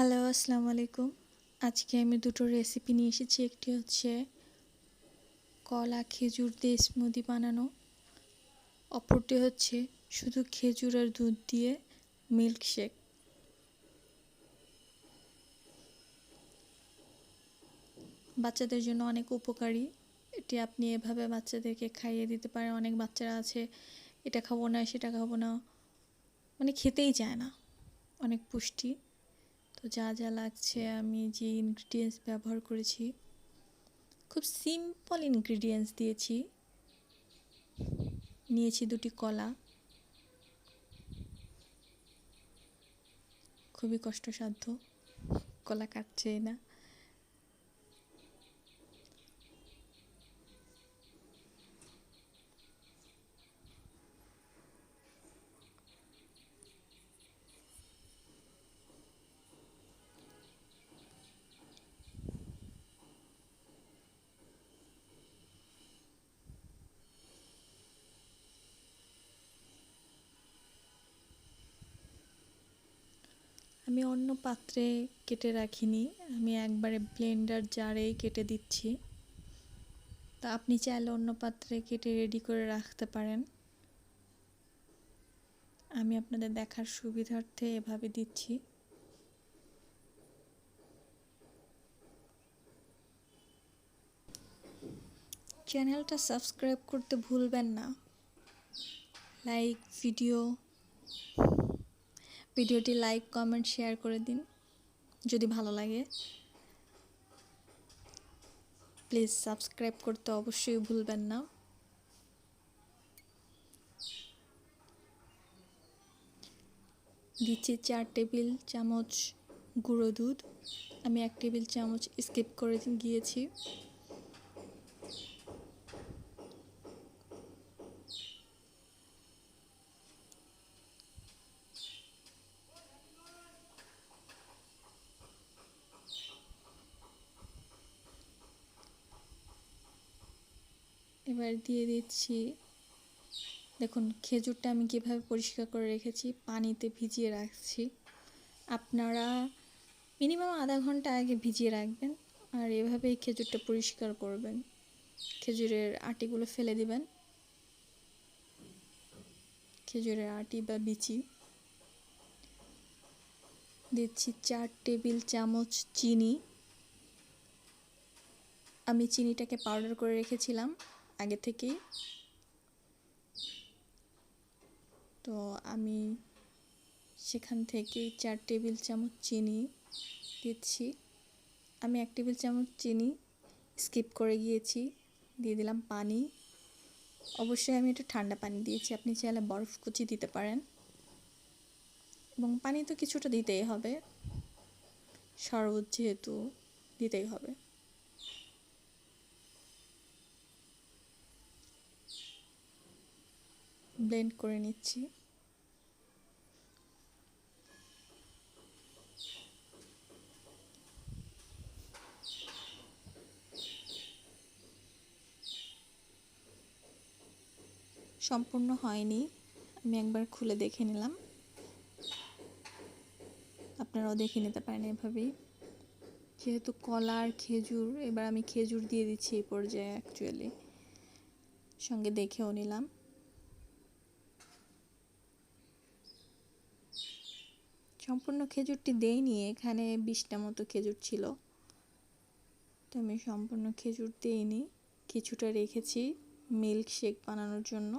Hello, আসসালামু আলাইকুম। আজকে আমি দুটো রেসিপি নিয়ে এসেছি। একটি হচ্ছে কলা, খেজুর দিয়ে স্মুদি বানানো। অপরটি হচ্ছে শুধু খেজুর আর দুধ দিয়ে মিল্ক শেক বাচ্চাদের জন্য অনেক উপকারী। এটি আপনি এভাবে বাচ্চাদেরকে খাইয়ে দিতে পারেন। অনেক বাচ্চারা আছে, এটা খাব না, সেটা খাব না। মানে খেতেই চায় না। অনেক পুষ্টি। তো যা যা লাগছে, আমি যে ইনগ্রিডিয়েন্টস ব্যবহার করেছি, খুব সিম্পল ইনগ্রিডিয়েন্টস দিয়েছি। নিয়েছি দুটি কলা। খুবই কষ্টসাধ্য, কলা কাটছেই না। আমি অন্য পাত্রে কেটে রাখিনি, আমি একবারে ব্লেন্ডার জারেই কেটে দিচ্ছি। তা আপনি চাইলে অন্য পাত্রে কেটে রেডি করে রাখতে পারেন। আমি আপনাদের দেখার সুবিধার্থে এভাবে দিচ্ছি। চ্যানেলটা সাবস্ক্রাইব করতে ভুলবেন না। লাইক, ভিডিও ভিডিওটি লাইক, কমেন্ট, শেয়ার করে দিন, যদি ভালো লাগে। প্লিজ সাবস্ক্রাইব করতে অবশ্যই ভুলবেন না। দিচ্ছি চার টেবিল চামচ গুঁড়ো দুধ। আমি এক টেবিল চামচ স্কিপ করে গিয়েছি। এবার দিয়ে দিচ্ছি। দেখুন, খেজুরটা আমি কীভাবে পরিষ্কার করে রেখেছি, পানিতে ভিজিয়ে রাখছি। আপনারা মিনিমাম আধা ঘণ্টা আগে ভিজিয়ে রাখবেন আর এভাবেই খেজুরটা পরিষ্কার করবেন। খেজুরের আটিগুলো ফেলে দিবেন। খেজুরের আটি বা বিচি। দিচ্ছি চার টেবিল চামচ চিনি। আমি চিনিটাকে পাউডার করে রেখেছিলাম। আগে থেকেই। তো আমি সেখান থেকে চার টেবিল চামচ চিনি দিচ্ছি। আমি এক টেবিল চামচ চিনি স্কিপ করে গিয়েছি, দিয়ে দিলাম পানি। অবশ্যই আমি একটু ঠান্ডা পানি দিয়েছি, আপনি চাইলে বরফ কুচি দিতে পারেন। এবং পানি তো কিছুটা দিতেই হবে, শরবত যেহেতু দিতেই হবে। ব্লেন্ড করে নিচ্ছি। সম্পূর্ণ হয়নি, আমি একবার খুলে দেখে নিলাম। আপনারাও দেখে নিতে পারেন এভাবেই। যেহেতু কলা আর খেজুর, এবার আমি খেজুর দিয়ে দিচ্ছি এই পর্যায়ে অ্যাকচুয়ালি সঙ্গে দেখেও নিলাম। সম্পূর্ণ খেজুরটি দেইনি, এখানে বিশটা মতো খেজুর ছিল। তো আমি সম্পূর্ণ খেজুর দিইনি, কিছুটা রেখেছি মিল্ক শেক বানানোর জন্য।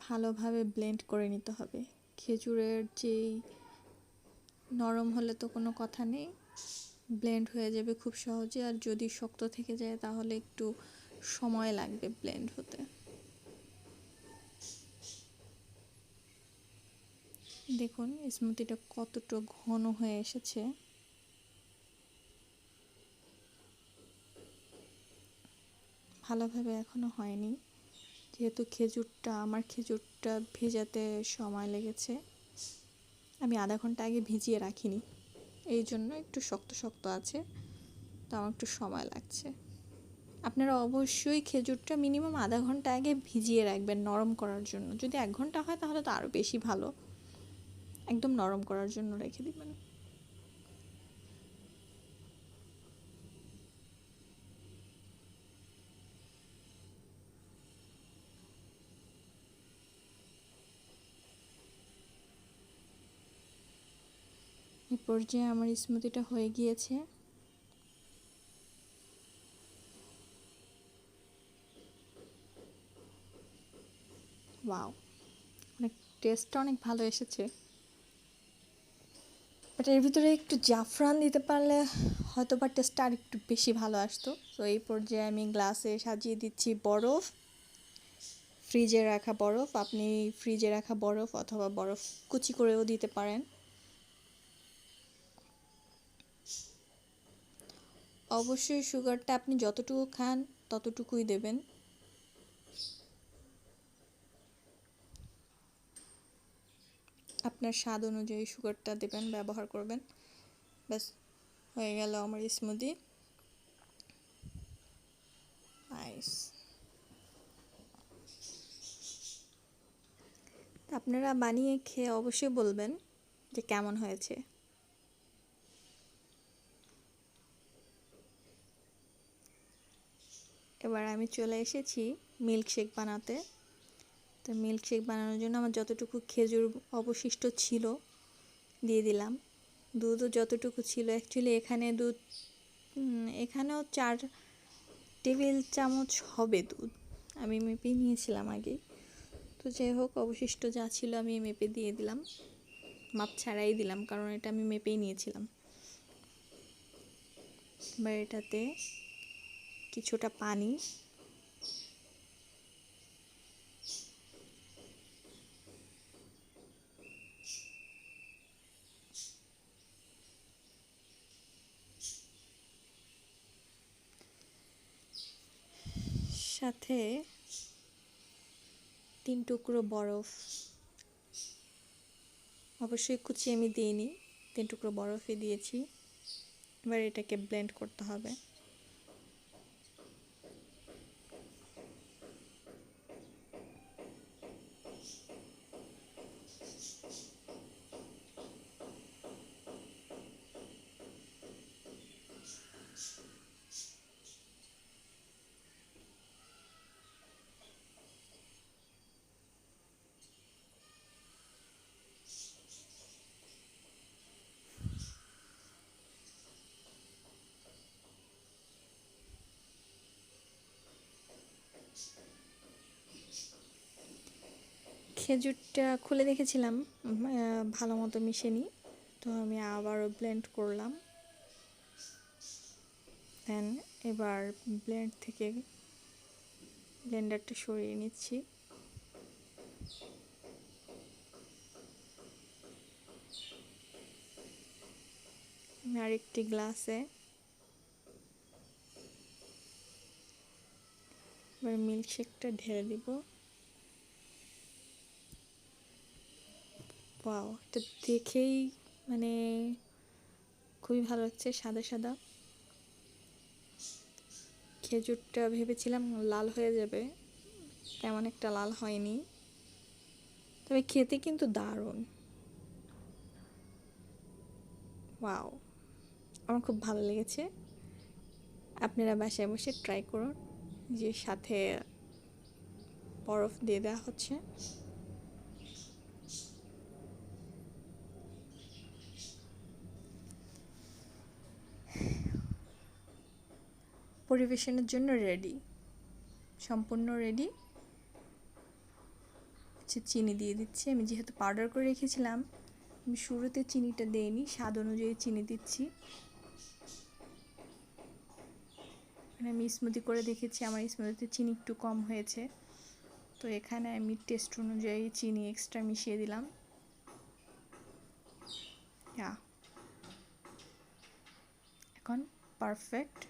ভালোভাবে ব্লেন্ড করে নিতে হবে। খেজুরের যেই নরম হলে তো কোনো কথা নেই। ব্লেন্ড হয়ে যাবে খুব সহজে আর যদি শক্ত থেকে যায় তাহলে একটু সময় লাগবে ব্লেন্ড হতে। দেখুন স্মুদিটা কতটা ঘন হয়ে এসেছে। ভালোভাবে এখনও হয়নি। যেহেতু খেজুরটা, আমার খেজুরটা ভেজাতে সময় লেগেছে। আমি আধা ঘণ্টা আগে ভিজিয়ে রাখিনি। এই জন্য একটু শক্ত শক্ত আছে, তো আমার একটু সময় লাগছে। আপনারা অবশ্যই খেজুরটা মিনিমাম আধা ঘণ্টা আগে ভিজিয়ে রাখবেন নরম করার জন্য। যদি এক ঘণ্টা হয় তাহলে তো আরও বেশি ভালো। একদম নরম করার জন্য রেখে দিবেন। পর্যায়ে আমার স্মুদিটা হয়ে গিয়েছে। ওয়াও অনেক টেস্টটা অনেক ভালো এসেছে। বাট এর ভিতরে একটু জাফরান দিতে পারলে হয়তো বা টেস্টটা আর একটু বেশি ভালো আসতো। তো এই পর্যায়ে আমি গ্লাসে সাজিয়ে দিচ্ছি বরফ। ফ্রিজে রাখা বরফ। আপনি ফ্রিজে রাখা বরফ অথবা বরফ কুচি করেও দিতে পারেন। অবশ্যই সুগারটা আপনি যতটুকু খান, ততটুকুই দেবেন। আপনার স্বাদ অনুযায়ী সুগারটা দেবেন, ব্যবহার করবেন। ব্যাস, হয়ে গেল আমার স্মুদি নাইস আপনারা বানিয়ে খেয়ে অবশ্যই বলবেন যে কেমন হয়েছে। এবার আমি চলে এসেছি মিল্কশেক বানাতে। তো মিল্কশেক বানানোর জন্য আমার যতটুকু খেজুর অবশিষ্ট ছিল দিয়ে দিলাম। দুধও যতটুকু ছিল অ্যাকচুয়ালি এখানে দুধ এখানেও চার টেবিল চামচ হবে দুধ। আমি মেপে নিয়েছিলাম আগে তো যাই হোক, অবশিষ্ট যা ছিল আমি মেপে দিয়ে দিলাম। মাপ ছাড়াই দিলাম, কারণ এটা আমি মেপেই নিয়েছিলাম। এবার এটাতে কিছুটা পানি। সাথে তিন টুকরো বরফ। অবশ্যই কুচি আমি দিইনি তিন টুকরো বরফই দিয়েছি। এবার এটাকে ব্লেন্ড করতে হবে। খেজুরটা খুলে দেখেছিলাম ভালো মতো মিশেনি। তো আমি আবারও ব্লেন্ড করলাম। দেন এবার ব্লেন্ড থেকে ব্লেন্ডারটা সরিয়ে নিচ্ছি। আরেকটি গ্লাসে এবার মিল্কশেকটা ঢেলে দিব। ওয়াও এটা দেখেই মানে খুবই ভালো লাগছে, সাদা সাদা। খেজুরটা ভেবেছিলাম লাল হয়ে যাবে, তেমন একটা লাল হয়নি। তবে খেতে কিন্তু দারুণ। ওয়াও আমার খুব ভালো লেগেছে। আপনারা বাসায় বসে ট্রাই করুন যে সাথে বরফ দিয়ে দেওয়া হচ্ছে। পরিবেশনের জন্য রেডি সম্পূর্ণ রেডি হচ্ছে চিনি দিয়ে দিচ্ছি। আমি যেহেতু পাউডার করে রেখেছিলাম, আমি শুরুতে চিনিটা দিইনি, স্বাদ অনুযায়ী চিনি দিচ্ছি। আমি স্মুদি করে দেখেছি, আমার স্মুদিতে চিনি একটু কম হয়েছে। তো এখানে আমি টেস্ট অনুযায়ী চিনি এক্সট্রা মিশিয়ে দিলাম। এখন পারফেক্ট